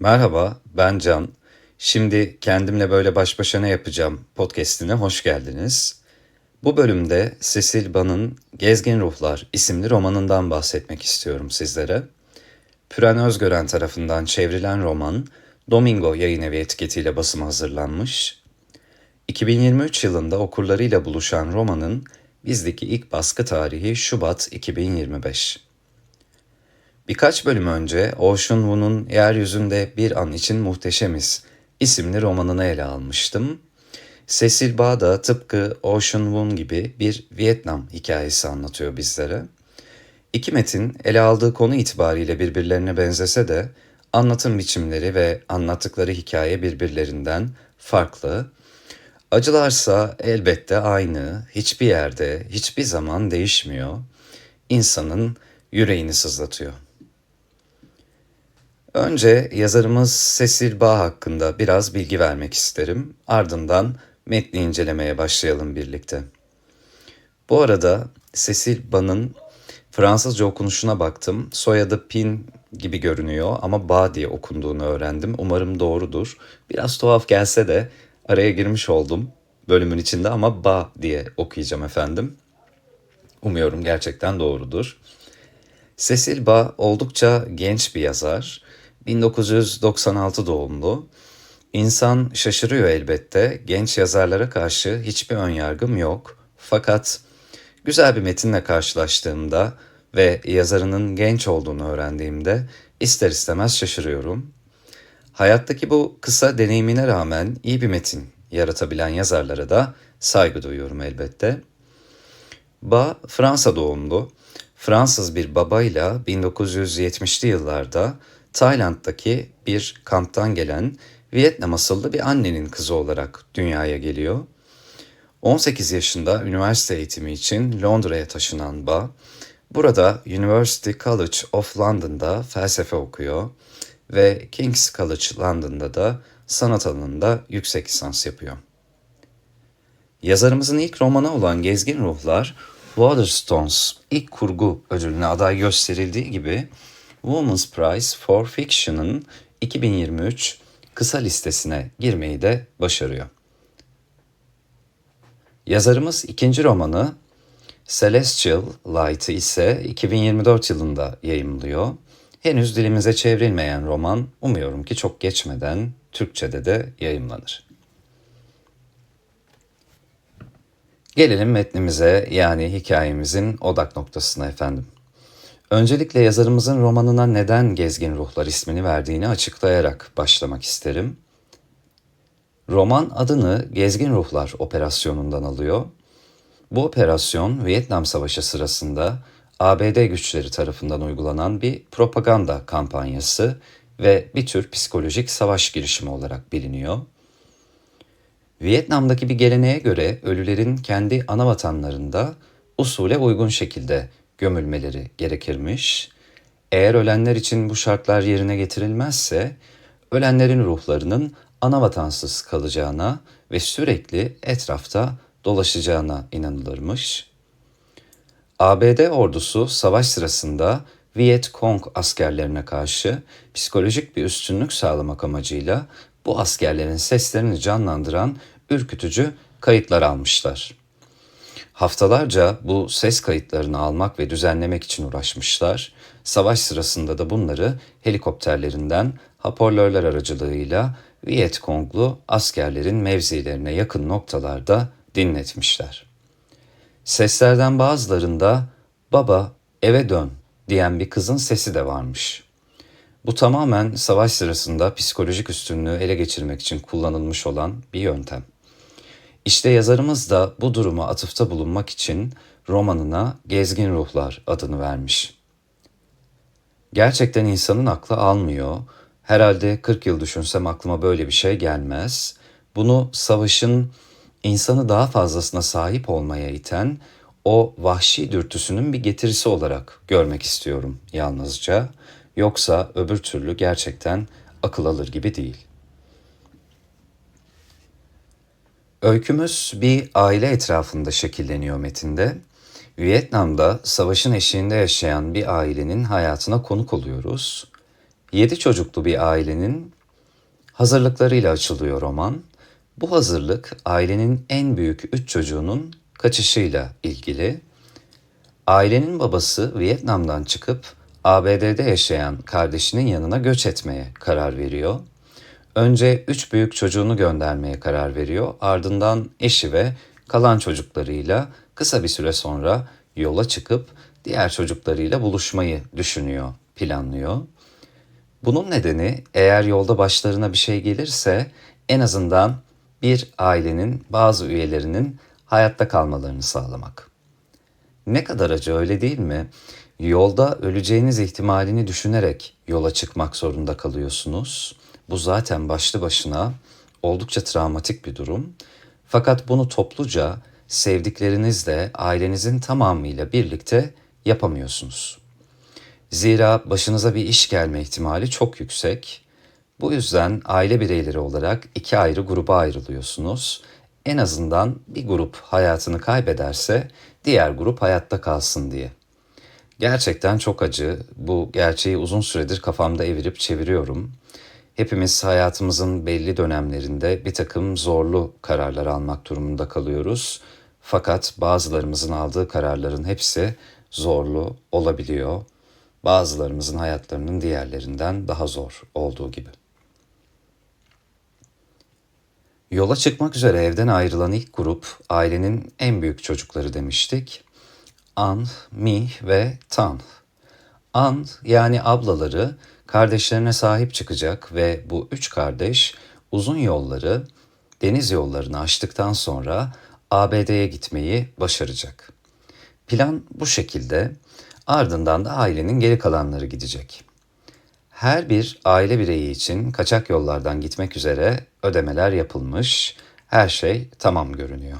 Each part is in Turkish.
Merhaba, ben Can. Şimdi kendimle böyle baş başa ne yapacağım podcast'ine hoş geldiniz. Bu bölümde Cecil Ban'ın Gezgin Ruhlar isimli romanından bahsetmek istiyorum sizlere. Püren Özgören tarafından çevrilen roman, Domingo yayın evi etiketiyle basıma hazırlanmış. 2023 yılında okurlarıyla buluşan romanın bizdeki ilk baskı tarihi Şubat 2025. Birkaç bölüm önce Ocean Wu'nun Yeryüzünde Bir An İçin Muhteşemiz isimli romanını ele almıştım. Cecil Ba da tıpkı Ocean Wun gibi bir Vietnam hikayesi anlatıyor bizlere. İki metin ele aldığı konu itibariyle birbirlerine benzese de anlatım biçimleri ve anlattıkları hikaye birbirlerinden farklı. Acılarsa elbette aynı, hiçbir yerde, hiçbir zaman değişmiyor. İnsanın yüreğini sızlatıyor. Önce yazarımız Cecil Bağ hakkında biraz bilgi vermek isterim. Ardından metni incelemeye başlayalım birlikte. Bu arada Cecil Bağ'ın Fransızca okunuşuna baktım. Soyadı Pin gibi görünüyor ama Bağ diye okunduğunu öğrendim. Umarım doğrudur. Biraz tuhaf gelse de araya girmiş oldum bölümün içinde ama Bağ diye okuyacağım efendim. Umuyorum gerçekten doğrudur. Cecil Bağ oldukça genç bir yazar. 1996 doğumlu. İnsan şaşırıyor elbette. Genç yazarlara karşı hiçbir önyargım yok. Fakat güzel bir metinle karşılaştığımda ve yazarının genç olduğunu öğrendiğimde ister istemez şaşırıyorum. Hayattaki bu kısa deneyimine rağmen iyi bir metin yaratabilen yazarlara da saygı duyuyorum elbette. Ba Fransa doğumlu. Fransız bir babayla 1970'li yıllarda Tayland'daki bir kamptan gelen Vietnam asıllı bir annenin kızı olarak dünyaya geliyor. 18 yaşında üniversite eğitimi için Londra'ya taşınan Ba, burada University College of London'da felsefe okuyor ve King's College London'da da sanat alanında yüksek lisans yapıyor. Yazarımızın ilk romanı olan Gezgin Ruhlar, Waterstones ilk kurgu ödülüne aday gösterildiği gibi Women's Prize for Fiction'ın 2023 kısa listesine girmeyi de başarıyor. Yazarımız ikinci romanı Celestial Light'ı ise 2024 yılında yayımlıyor. Henüz dilimize çevrilmeyen roman umuyorum ki çok geçmeden Türkçe'de de yayımlanır. Gelelim metnimize yani hikayemizin odak noktasına efendim. Öncelikle yazarımızın romanına neden Gezgin Ruhlar ismini verdiğini açıklayarak başlamak isterim. Roman adını Gezgin Ruhlar operasyonundan alıyor. Bu operasyon Vietnam Savaşı sırasında ABD güçleri tarafından uygulanan bir propaganda kampanyası ve bir tür psikolojik savaş girişimi olarak biliniyor. Vietnam'daki bir geleneğe göre ölülerin kendi ana vatanlarında usule uygun şekilde gömülmeleri gerekirmiş. Eğer ölenler için bu şartlar yerine getirilmezse ölenlerin ruhlarının ana vatansız kalacağına ve sürekli etrafta dolaşacağına inanılırmış. ABD ordusu savaş sırasında Viet Cong askerlerine karşı psikolojik bir üstünlük sağlamak amacıyla bu askerlerin seslerini canlandıran ürkütücü kayıtlar almışlar. Haftalarca bu ses kayıtlarını almak ve düzenlemek için uğraşmışlar. Savaş sırasında da bunları helikopterlerinden hoparlörler aracılığıyla Viet Conglu askerlerin mevzilerine yakın noktalarda dinletmişler. Seslerden bazılarında baba eve dön diyen bir kızın sesi de varmış. Bu tamamen savaş sırasında psikolojik üstünlüğü ele geçirmek için kullanılmış olan bir yöntem. İşte yazarımız da bu duruma atıfta bulunmak için romanına Gezgin Ruhlar adını vermiş. Gerçekten insanın aklı almıyor. Herhalde 40 yıl düşünsem aklıma böyle bir şey gelmez. Bunu savaşın insanı daha fazlasına sahip olmaya iten o vahşi dürtüsünün bir getirisi olarak görmek istiyorum yalnızca. Yoksa öbür türlü gerçekten akıl alır gibi değil.'' Öykümüz bir aile etrafında şekilleniyor metinde. Vietnam'da savaşın eşiğinde yaşayan bir ailenin hayatına konuk oluyoruz. Yedi çocuklu bir ailenin hazırlıklarıyla açılıyor roman. Bu hazırlık ailenin en büyük üç çocuğunun kaçışıyla ilgili. Ailenin babası Vietnam'dan çıkıp ABD'de yaşayan kardeşinin yanına göç etmeye karar veriyor. Önce üç büyük çocuğunu göndermeye karar veriyor. Ardından eşi ve kalan çocuklarıyla kısa bir süre sonra yola çıkıp diğer çocuklarıyla buluşmayı düşünüyor, planlıyor. Bunun nedeni eğer yolda başlarına bir şey gelirse en azından bir ailenin bazı üyelerinin hayatta kalmalarını sağlamak. Ne kadar acı öyle değil mi? Yolda öleceğiniz ihtimalini düşünerek yola çıkmak zorunda kalıyorsunuz. Bu zaten başlı başına oldukça travmatik bir durum. Fakat bunu topluca sevdiklerinizle, ailenizin tamamıyla birlikte yapamıyorsunuz. Zira başınıza bir iş gelme ihtimali çok yüksek. Bu yüzden aile bireyleri olarak iki ayrı gruba ayrılıyorsunuz. En azından bir grup hayatını kaybederse diğer grup hayatta kalsın diye. Gerçekten çok acı. Bu gerçeği uzun süredir kafamda evirip çeviriyorum. Hepimiz hayatımızın belli dönemlerinde bir takım zorlu kararlar almak durumunda kalıyoruz. Fakat bazılarımızın aldığı kararların hepsi zorlu olabiliyor. Bazılarımızın hayatlarının diğerlerinden daha zor olduğu gibi. Yola çıkmak üzere evden ayrılan ilk grup ailenin en büyük çocukları demiştik. An, Mi ve Tan. An yani ablaları kardeşlerine sahip çıkacak ve bu üç kardeş uzun yolları, deniz yollarını aştıktan sonra ABD'ye gitmeyi başaracak. Plan bu şekilde. Ardından da ailenin geri kalanları gidecek. Her bir aile bireyi için kaçak yollardan gitmek üzere ödemeler yapılmış, her şey tamam görünüyor.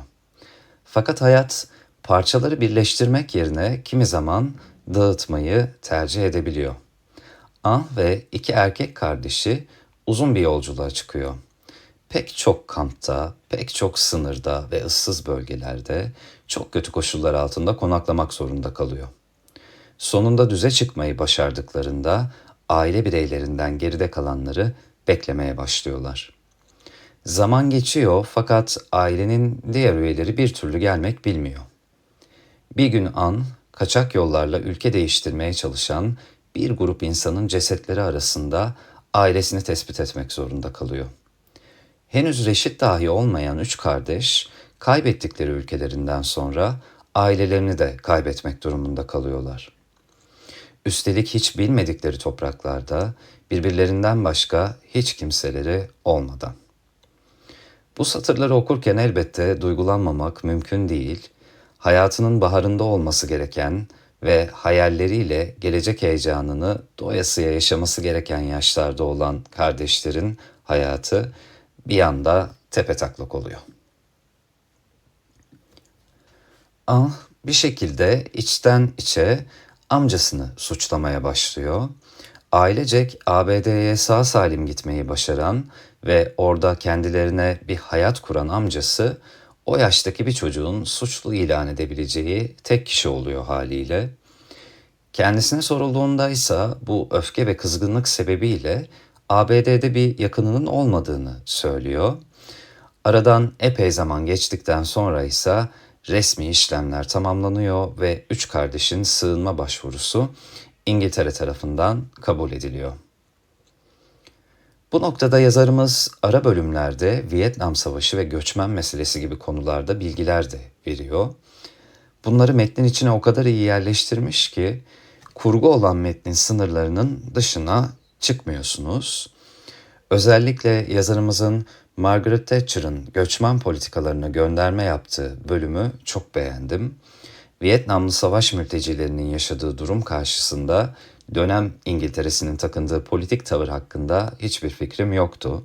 Fakat hayat parçaları birleştirmek yerine kimi zaman dağıtmayı tercih edebiliyor. An ve iki erkek kardeşi uzun bir yolculuğa çıkıyor. Pek çok kampta, pek çok sınırda ve ıssız bölgelerde çok kötü koşullar altında konaklamak zorunda kalıyor. Sonunda düze çıkmayı başardıklarında aile bireylerinden geride kalanları beklemeye başlıyorlar. Zaman geçiyor fakat ailenin diğer üyeleri bir türlü gelmek bilmiyor. Bir gün an kaçak yollarla ülke değiştirmeye çalışan bir grup insanın cesetleri arasında ailesini tespit etmek zorunda kalıyor. Henüz reşit dahi olmayan üç kardeş kaybettikleri ülkelerinden sonra ailelerini de kaybetmek durumunda kalıyorlar. Üstelik hiç bilmedikleri topraklarda birbirlerinden başka hiç kimseleri olmadan. Bu satırları okurken elbette duygulanmamak mümkün değil. Hayatının baharında olması gereken ve hayalleriyle gelecek heyecanını doyasıya yaşaması gereken yaşlarda olan kardeşlerin hayatı bir anda tepe taklak oluyor. Ah bir şekilde içten içe amcasını suçlamaya başlıyor. Ailecek ABD'ye sağ salim gitmeyi başaran ve orada kendilerine bir hayat kuran amcası o yaştaki bir çocuğun suçlu ilan edebileceği tek kişi oluyor haliyle. Kendisine sorulduğunda ise bu öfke ve kızgınlık sebebiyle ABD'de bir yakınının olmadığını söylüyor. Aradan epey zaman geçtikten sonra ise resmi işlemler tamamlanıyor ve üç kardeşin sığınma başvurusu İngiltere tarafından kabul ediliyor. Bu noktada yazarımız ara bölümlerde Vietnam Savaşı ve göçmen meselesi gibi konularda bilgiler de veriyor. Bunları metnin içine o kadar iyi yerleştirmiş ki kurgu olan metnin sınırlarının dışına çıkmıyorsunuz. Özellikle yazarımızın Margaret Thatcher'ın göçmen politikalarına gönderme yaptığı bölümü çok beğendim. Vietnamlı savaş mültecilerinin yaşadığı durum karşısında dönem İngiltere'sinin takındığı politik tavır hakkında hiçbir fikrim yoktu.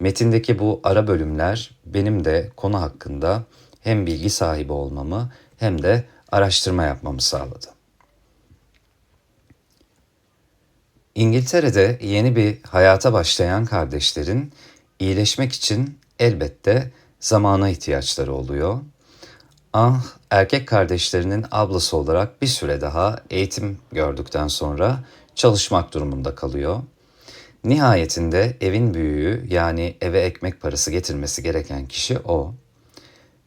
Metindeki bu ara bölümler benim de konu hakkında hem bilgi sahibi olmamı hem de araştırma yapmamı sağladı. İngiltere'de yeni bir hayata başlayan kardeşlerin iyileşmek için elbette zamana ihtiyaçları oluyor. Ah, erkek kardeşlerinin ablası olarak bir süre daha eğitim gördükten sonra çalışmak durumunda kalıyor. Nihayetinde evin büyüğü yani eve ekmek parası getirmesi gereken kişi o.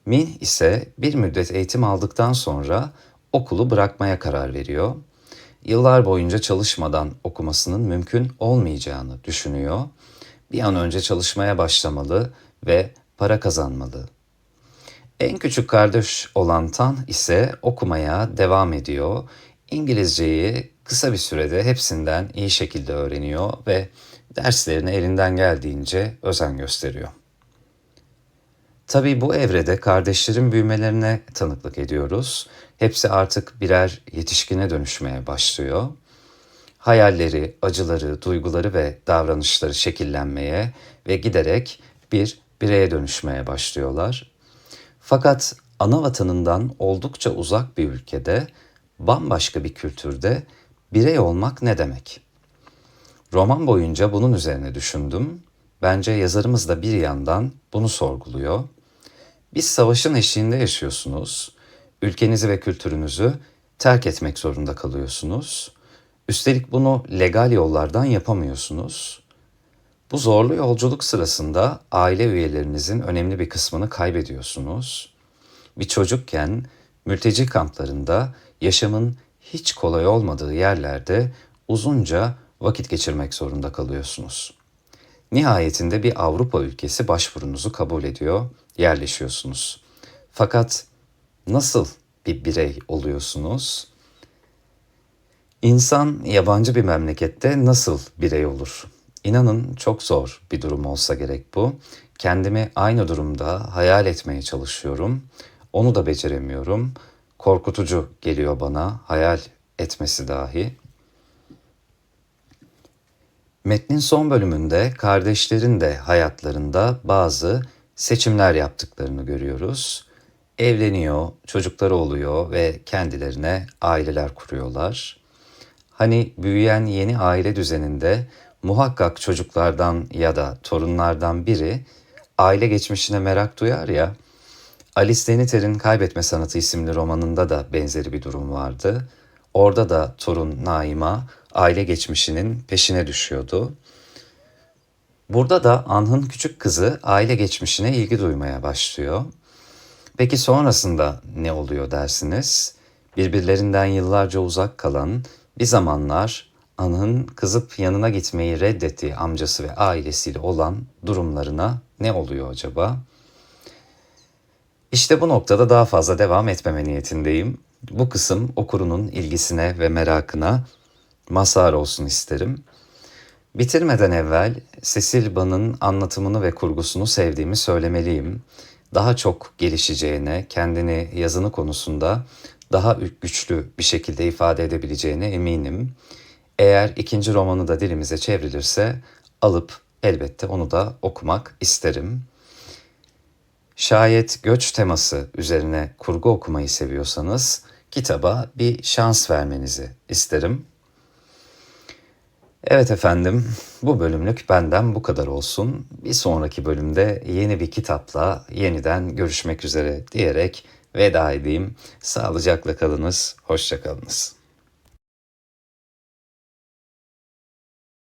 Min ise bir müddet eğitim aldıktan sonra okulu bırakmaya karar veriyor. Yıllar boyunca çalışmadan okumasının mümkün olmayacağını düşünüyor. Bir an önce çalışmaya başlamalı ve para kazanmalı. En küçük kardeş olan Tan ise okumaya devam ediyor. İngilizceyi kısa bir sürede hepsinden iyi şekilde öğreniyor ve derslerine elinden geldiğince özen gösteriyor. Tabii bu evrede kardeşlerin büyümelerine tanıklık ediyoruz. Hepsi artık birer yetişkine dönüşmeye başlıyor. Hayalleri, acıları, duyguları ve davranışları şekillenmeye ve giderek bir bireye dönüşmeye başlıyorlar. Fakat ana vatanından oldukça uzak bir ülkede, bambaşka bir kültürde birey olmak ne demek? Roman boyunca bunun üzerine düşündüm. Bence yazarımız da bir yandan bunu sorguluyor. Biz savaşın eşiğinde yaşıyorsunuz. Ülkenizi ve kültürünüzü terk etmek zorunda kalıyorsunuz. Üstelik bunu legal yollardan yapamıyorsunuz. Bu zorlu yolculuk sırasında aile üyelerinizin önemli bir kısmını kaybediyorsunuz. Bir çocukken mülteci kamplarında yaşamın hiç kolay olmadığı yerlerde uzunca vakit geçirmek zorunda kalıyorsunuz. Nihayetinde bir Avrupa ülkesi başvurunuzu kabul ediyor, yerleşiyorsunuz. Fakat nasıl bir birey oluyorsunuz? İnsan yabancı bir memlekette nasıl birey olur? İnanın çok zor bir durum olsa gerek bu. Kendimi aynı durumda hayal etmeye çalışıyorum. Onu da beceremiyorum. Korkutucu geliyor bana hayal etmesi dahi. Metnin son bölümünde kardeşlerin de hayatlarında bazı seçimler yaptıklarını görüyoruz. Evleniyor, çocukları oluyor ve kendilerine aileler kuruyorlar. Hani büyüyen yeni aile düzeninde muhakkak çocuklardan ya da torunlardan biri aile geçmişine merak duyar ya. Alice Deniter'in Kaybetme Sanatı isimli romanında da benzeri bir durum vardı. Orada da torun Naima aile geçmişinin peşine düşüyordu. Burada da Anh'ın küçük kızı aile geçmişine ilgi duymaya başlıyor. Peki sonrasında ne oluyor dersiniz? Birbirlerinden yıllarca uzak kalan, bir zamanlar Anh'ın kızıp yanına gitmeyi reddettiği amcası ve ailesiyle olan durumlarına ne oluyor acaba? İşte bu noktada daha fazla devam etmeme niyetindeyim. Bu kısım okurunun ilgisine ve merakına mazhar olsun isterim. Bitirmeden evvel Cecil Ban'ın anlatımını ve kurgusunu sevdiğimi söylemeliyim. Daha çok gelişeceğine, kendini yazını konusunda daha güçlü bir şekilde ifade edebileceğine eminim. Eğer ikinci romanı da dilimize çevrilirse alıp elbette onu da okumak isterim. Şayet göç teması üzerine kurgu okumayı seviyorsanız kitaba bir şans vermenizi isterim. Evet efendim, bu bölümlük benden bu kadar olsun. Bir sonraki bölümde yeni bir kitapla yeniden görüşmek üzere diyerek veda edeyim. Sağlıcakla kalınız, hoşçakalınız.